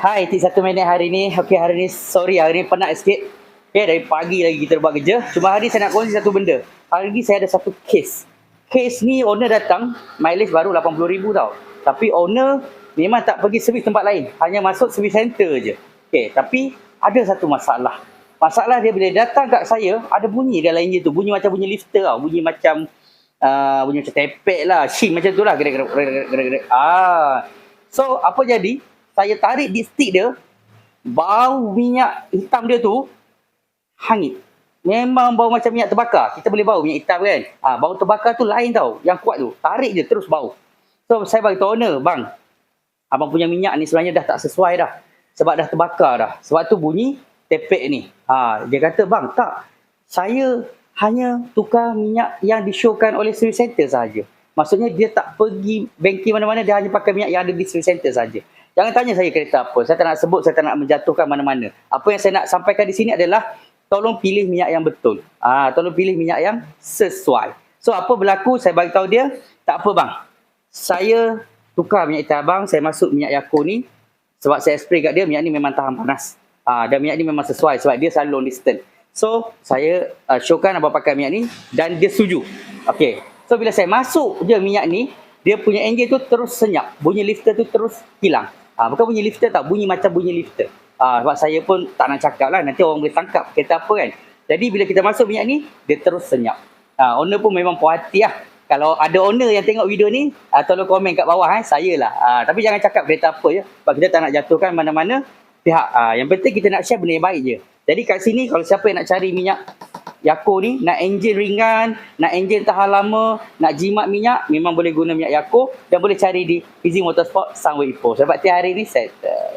Hai, tik satu minit hari ni. Okey, hari ni sorry hari ni penat sikit. Okey, dari pagi lagi kita buat kerja. Cuma hari ni saya nak kongsi satu benda. Hari ni saya ada satu case. Case ni owner datang, mileage baru 80,000 tau. Tapi owner memang tak pergi servis tempat lain. Hanya masuk servis center je. Okey, tapi ada satu masalah. Masalah dia bila datang kat saya, ada bunyi dalam enjin tu. Bunyi macam bunyi lifter tau. Bunyi macam uh, bunyi macam tepek lah. Shing macam tu lah. Gerak, gerak, gerak, gerak, gerak. Ah. So, apa jadi? Saya tarik di stick dia. Bau minyak hitam dia tu hangit. Memang bau macam minyak terbakar. Kita boleh bau minyak hitam kan? Ah, bau terbakar tu lain tau. Yang kuat tu. Tarik je terus bau. So, saya bagi owner, bang. Abang punya minyak ni sebenarnya dah tak sesuai dah. Sebab dah terbakar dah. Sebab tu bunyi tepek ni. Ha, dia kata, bang, tak. Saya hanya tukar minyak yang disyorkan oleh service center saja. Maksudnya dia tak pergi bengkel mana-mana, dia hanya pakai minyak yang ada di service center saja. Jangan tanya saya kereta apa. Saya tak nak sebut, saya tak nak menjatuhkan mana-mana. Apa yang saya nak sampaikan di sini adalah tolong pilih minyak yang betul. Ah, tolong pilih minyak yang sesuai. So apa berlaku? Saya bagi tahu dia, tak apa bang. Saya tukar minyak hitam abang, saya masuk minyak Yako ni sebab saya spray kat dia minyak ni memang tahan panas. Ah, dan minyak ni memang sesuai sebab dia selalu long distance. So saya uh, showkan abang pakai minyak ni dan dia setuju. Okey. So bila saya masuk je minyak ni, dia punya enjin tu terus senyap. Bunyi lifter tu terus hilang. Ah, bukan bunyi lifter tak, bunyi macam bunyi lifter. Ah, sebab saya pun tak nak cakap lah, nanti orang boleh tangkap kereta apa kan. Jadi bila kita masuk minyak ni, dia terus senyap. Ah, owner pun memang puas hati lah. Kalau ada owner yang tengok video ni, ah, tolong komen kat bawah eh, saya lah. Ah, tapi jangan cakap kereta apa je. Sebab kita tak nak jatuhkan mana-mana pihak. Ah, yang penting kita nak share benda yang baik je. Jadi kat sini kalau siapa yang nak cari minyak Yako ni, nak enjin ringan, nak enjin tahan lama, nak jimat minyak, memang boleh guna minyak Yako dan boleh cari di Easy Motorsport Sunway Ipoh. Sebab tiap hari ni settle.